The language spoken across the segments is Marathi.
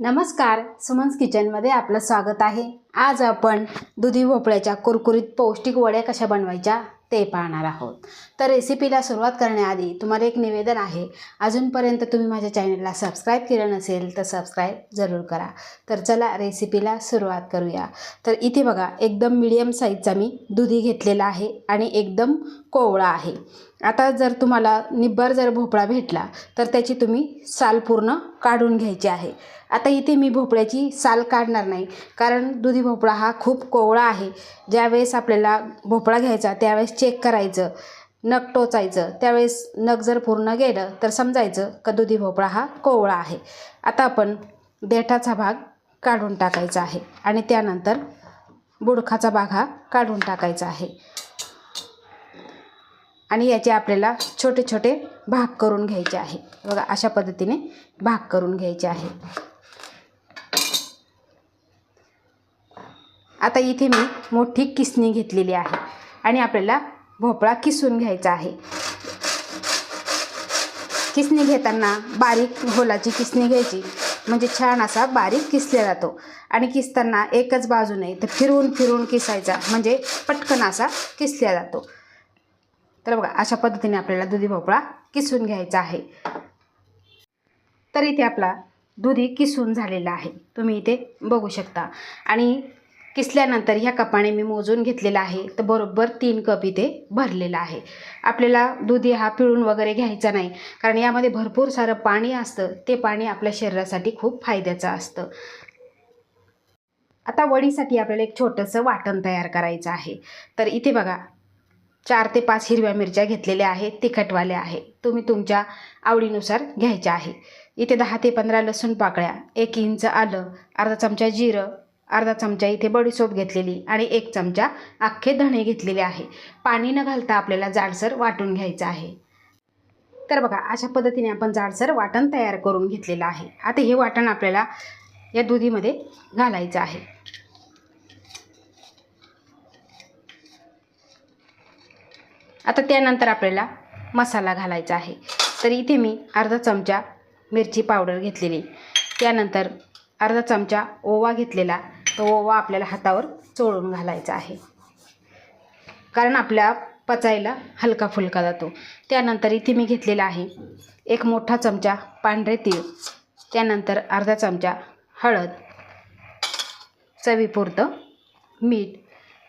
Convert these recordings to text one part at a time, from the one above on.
नमस्कार सुमन्स किचनमध्ये आपलं स्वागत आहे. आज आपण दुधी भोपळ्याच्या कुरकुरीत पौष्टिक वड्या कशा बनवायच्या ते पाहणार आहोत. तर रेसिपीला सुरुवात करण्याआधी तुम्हाला एक निवेदन आहे. अजूनपर्यंत तुम्ही माझ्या चॅनलला सबस्क्राईब केलं नसेल तर सबस्क्राईब जरूर करा. तर चला रेसिपीला सुरुवात करूया. तर इथे बघा एकदम मिडियम साईजचा मी दुधी घेतलेला आहे आणि एकदम कोवळा आहे. आता जर तुम्हाला निब्बर जर भोपळा भेटला तर त्याची तुम्ही साल पूर्ण काढून घ्यायची आहे. आता इथे मी भोपळ्याची साल काढणार नाही कारण दुधी भोपळा हा खूप कोवळा आहे. ज्यावेळेस आपल्याला भोपळा घ्यायचा त्यावेळेस चेक करायचं नख टोचायचं त्यावेळेस नख जर पूर्ण गेलं तर समजायचं का दुधी भोपळा हा कोवळा आहे. आता आपण देठाचा भाग काढून टाकायचा आहे आणि त्यानंतर बुडखाचा भाग हा काढून टाकायचा आहे. आणि याचे आपल्याला छोटे छोटे भाग करून घ्यायचे आहे. बघा अशा पद्धतीने भाग करून घ्यायचे आहे. आता इथे मी मोठी किसणी घेतलेली आहे आणि आपल्याला भोपळा किसून घ्यायचा आहे. किसणी घेताना बारीक होलाची किसणी घ्यायची. म्हणजे छान असा बारीक किसला जातो. आणि किसताना एकच बाजू नाही तर फिरून फिरून किसायचा. म्हणजे पटकन असा किसला जातो. तर बघा अशा पद्धतीने आपल्याला दुधी भोपळा किसून घ्यायचा आहे. तर इथे आपला दुधी किसून झालेला आहे. तुम्ही इथे बघू शकता. आणि किसल्यानंतर ह्या कपाने मी मोजून घेतलेला आहे. तर बरोबर तीन कप इथे भरलेला आहे. आपल्याला दुधी हा पिळून वगैरे घ्यायचा नाही. कारण यामध्ये भरपूर सारं पाणी असतं. ते पाणी आपल्या शरीरासाठी खूप फायद्याचं असतं. आता वडीसाठी आपल्याला एक छोटंसं वाटण तयार करायचं आहे. तर इथे बघा चार ते पाच हिरव्या मिरच्या घेतलेल्या आहेत. तिखटवाल्या आहे. तुम्ही तुमच्या आवडीनुसार घ्यायच्या आहे. इथे दहा ते पंधरा लसूण पाकळ्या एक इंच आलं अर्धा चमचा जिरं अर्धा चमचा इथे बडीसोप घेतलेली आणि एक चमचा अख्खे धणे घेतलेले आहे. पाणी न घालता आपल्याला जाडसर वाटून घ्यायचं आहे. तर बघा अशा पद्धतीने आपण जाडसर वाटण तयार करून घेतलेलं आहे. आता हे वाटण आपल्याला या दुधीमध्ये घालायचं आहे. आता त्यानंतर आपल्याला मसाला घालायचा आहे. तर इथे मी अर्धा चमचा मिरची पावडर घेतलेली. त्यानंतर अर्धा चमचा ओवा घेतलेला. तो ओवा आपल्याला हातावर चोळून घालायचा आहे. कारण आपल्या पचायला हलका फुलका जातो. त्यानंतर इथे मी घेतलेला आहे एक मोठा चमचा पांढरे तीळ. त्यानंतर अर्धा चमचा हळद. चवीपुरतं मीठ.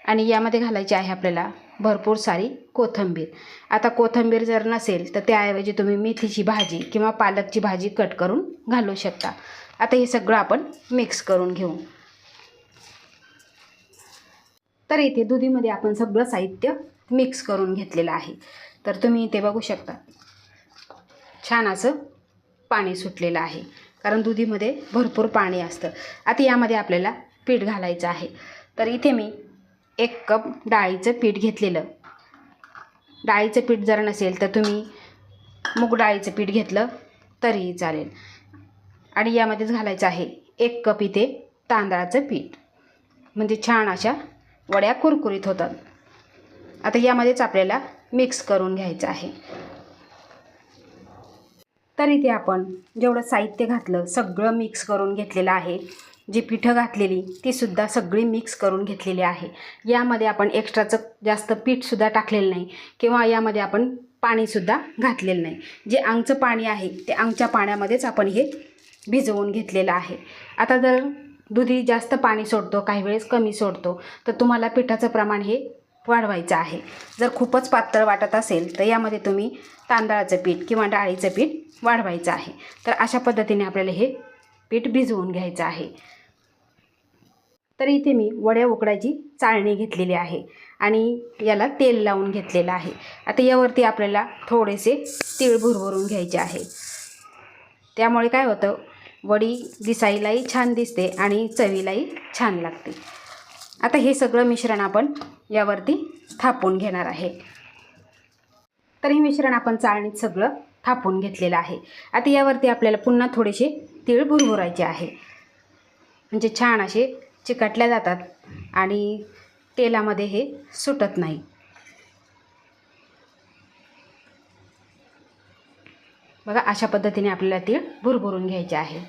आणि यामध्ये घालायची आहे आपल्याला भरपूर सारी कोथिंबीर. आता कोथिंबीर जर नसेल तर त्याऐवजी तुम्ही मेथीची भाजी किंवा पालकची भाजी कट करून घालू शकता. आता हे सगळं आपण मिक्स करून घेऊ. तर इथे दुधीमध्ये आपण सगळं साहित्य मिक्स करून घेतलेलं आहे. तर तुम्ही इथे बघू शकता छान असं पाणी सुटलेलं आहे. कारण दुधीमध्ये भरपूर पाणी असतं. आता यामध्ये आपल्याला पीठ घालायचं आहे. तर इथे मी एक कप डाळीचं पीठ घेतलेलं. डाळीचं पीठ जर नसेल तर तुम्ही मूग डाळीचं पीठ घेतलं तरीही चालेल. आणि यामध्येच घालायचं आहे एक कप इथे तांदळाचं पीठ. म्हणजे छान अशा वड्या कुरकुरीत होतात. आता यामध्येच आपल्याला मिक्स करून घ्यायचं आहे. तर इथे आपण जेवढं साहित्य घातलं सगळं मिक्स करून घेतलेलं आहे. जी पिठं घातलेली तीसुद्धा सगळी मिक्स करून घेतलेली आहे. यामध्ये आपण एक्स्ट्राचं जास्त पीठसुद्धा टाकलेलं नाही किंवा यामध्ये आपण पाणीसुद्धा घातलेलं नाही. जे अंगचं पाणी आहे ते अंगच्या पाण्यामध्येच आपण हे भिजवून घेतलेलं आहे. आता जर दुधी जास्त पाणी सोडतो काही वेळेस कमी सोडतो तर तुम्हाला पिठाचं प्रमाण हे वाढवायचं आहे. जर खूपच पातळ वाटत असेल तर यामध्ये तुम्ही तांदळाचं पीठ किंवा डाळीचं पीठ वाढवायचं आहे. तर अशा पद्धतीने आपल्याला हे पीठ भिजवून घ्यायचं आहे. तर इथे मी वड्या उकडायची चाळणी घेतलेली आहे आणि याला तेल लावून घेतलेलं आहे. आता यावरती आपल्याला थोडेसे तीळ भुरभरून घ्यायचे आहे. त्यामुळे काय होतं वडी दिसायलाही छान दिसते आणि चवीलाही छान लागते. आता हे सगळं मिश्रण आपण यावरती थापून घेणार आहे. तर हे मिश्रण आपण चाळणीत सगळं थापून घेतलेलं आहे. आता यावरती आपल्याला पुन्हा थोडेसे तीळ भुरभुरायचे आहे. म्हणजे छान असे चिकटल्या जातात आणि तेलामध्ये हे सुटत नाही. बघा अशा पद्धतीने आपल्याला तीळ भुरभुरून घ्यायचे आहे.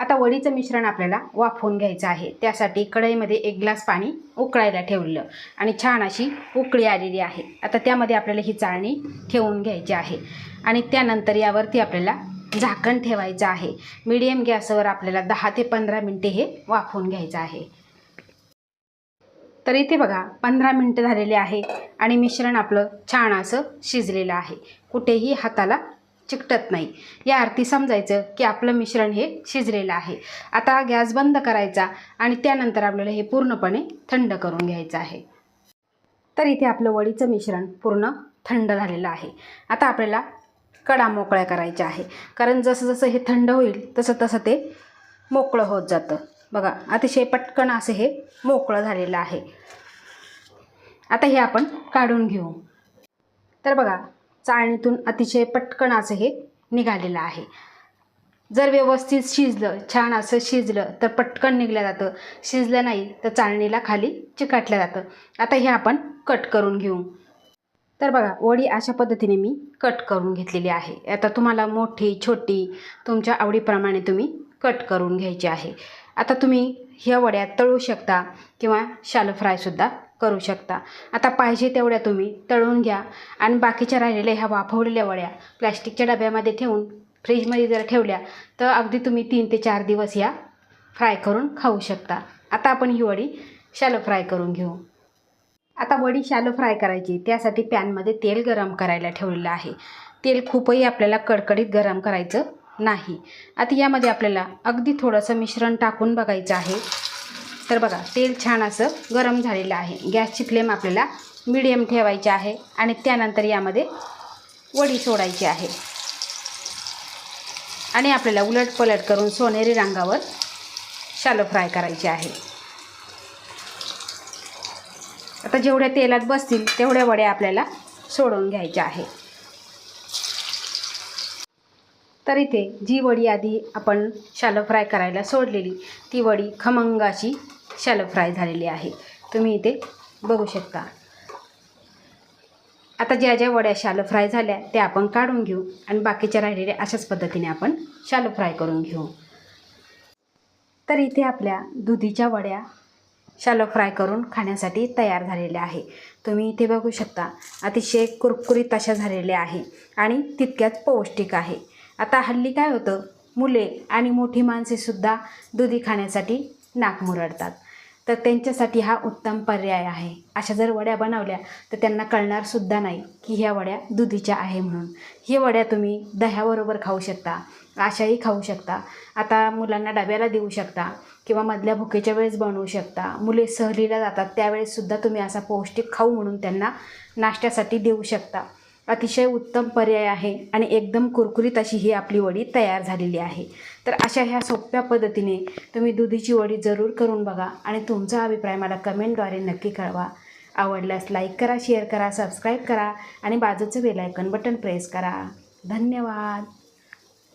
आता वडीचं मिश्रण आपल्याला वाफवून घ्यायचं आहे. त्यासाठी कढईमध्ये एक ग्लास पाणी उकळायला ठेवलं आणि छान अशी उकळी आलेली आहे. आता त्यामध्ये आपल्याला ही चाळणी ठेवून घ्यायची आहे आणि त्यानंतर यावरती आपल्याला झाकण ठेवायचं आहे. मीडियम गॅसवर आपल्याला दहा ते पंधरा मिनटे हे वाफवून घ्यायचं आहे. तर इथे बघा पंधरा मिनटं झालेले आहे आणि मिश्रण आपलं छान असं शिजलेलं आहे. कुठेही हाताला चिकटत नाही. या अर्थी समजायचं की आपलं मिश्रण हे शिजलेलं आहे. आता गॅस बंद करायचा आणि त्यानंतर आपल्याला हे पूर्णपणे थंड करून घ्यायचं आहे. तर इथे आपलं वडीचं मिश्रण पूर्ण थंड झालेलं आहे. आता आपल्याला कडा मोकळ्या करायच्या आहे. कारण जसं जसं हे थंड होईल तसं तसं ते मोकळं होत जातं. बघा अतिशय पटकन असं हे मोकळं झालेलं आहे. आता हे आपण काढून घेऊ. तर बघा चाळणीतून अतिशय पटकन असं हे निघालेलं आहे. जर व्यवस्थित शिजलं छान असं शिजलं तर पटकन निघलं जातं. शिजलं नाही तर चाळणीला खाली चिकाटलं जातं. आता हे आपण कट करून घेऊ. तर बघा वडी अशा पद्धतीने मी कट करून घेतलेली आहे. आता तुम्हाला मोठी छोटी तुमच्या आवडीप्रमाणे तुम्ही कट करून घ्यायची आहे. आता तुम्ही ह्या वड्या तळू शकता किंवा शालो फ्रायसुद्धा करू शकता. आता पाहिजे तेवढ्या तुम्ही तळून घ्या आणि बाकीच्या राहिलेल्या ह्या वाफवलेल्या वड्या प्लॅस्टिकच्या डब्यामध्ये ठेवून फ्रीजमध्ये जर ठेवल्या तर अगदी तुम्ही तीन ते चार दिवस या फ्राय करून खाऊ शकता. आता आपण ही वडी शालो फ्राय करून घेऊ. आता वडी शालो फ्राय करायची. त्यासाठी पॅनमध्ये तेल गरम करायला ठेवलेलं आहे. तेल खूपही आपल्याला कडकडीत गरम करायचं नाही. आता यामध्ये आपल्याला अगदी थोडंसं मिश्रण टाकून बघायचं आहे. तर बघा तेल छान असं गरम झालेलं आहे. गॅसची फ्लेम आपल्याला मिडियम ठेवायची आहे आणि त्यानंतर यामध्ये वडी सोडायची आहे. आणि आपल्याला उलट पलट करून सोनेरी रंगावर शालो फ्राय करायची आहे. आता जेवढ्या तेलात बसतील तेवढ्या वड्या आपल्याला सोडून घ्यायच्या आहे तर इथे जी वडी आधी आपण शालो फ्राय करायला सोडलेली ती वडी खमंग अशी शालो फ्राय झालेली आहे. तुम्ही इथे बघू शकता. आता ज्या ज्या वड्या शालो फ्राय झाल्या त्या आपण काढून घेऊ आणि बाकीच्या राहिलेल्या अशाच पद्धतीने आपण शालो फ्राय करून घेऊ. तर इथे आपल्या दुधीच्या वड्या शालो फ्राय करून खाण्यासाठी तयार झालेल्या आहे. तुम्ही इथे बघू शकता अतिशय कुरकुरीत अशा झालेल्या आहे आणि तितक्याच पौष्टिक आहे. आता हल्ली काय होतं मुले आणि मोठी माणसेसुद्धा दुधी खाण्यासाठी नाक मुरडतात. तर त्यांच्यासाठी हा उत्तम पर्याय आहे. अशा जर वड्या बनवल्या तर त्यांना कळणारसुद्धा नाही की ह्या वड्या दुधीच्या आहे म्हणून. ही वड्या तुम्ही दह्याबरोबर खाऊ शकता अशाही खाऊ शकता. आता मुलांना डब्याला देऊ शकता किंवा मधल्या भुकेच्या वेळेस बनवू शकता. मुले सहलीला जातात त्यावेळेससुद्धा तुम्ही असा पौष्टिक खाऊ म्हणून त्यांना नाश्त्यासाठी देऊ शकता. अतिशय उत्तम पर्याय आहे आणि एकदम कुरकुरीत अशी ही आपली वडी तयार झालेली आहे. तर अशा ह्या सोप्या पद्धतीने तुम्ही दुधीची वडी जरूर करून बघा आणि तुमचा अभिप्राय मला कमेंटद्वारे नक्की कळवा. आवडल्यास लाईक करा शेअर करा सबस्क्राईब करा आणि बाजूचं बेलायकन बटन प्रेस करा. धन्यवाद!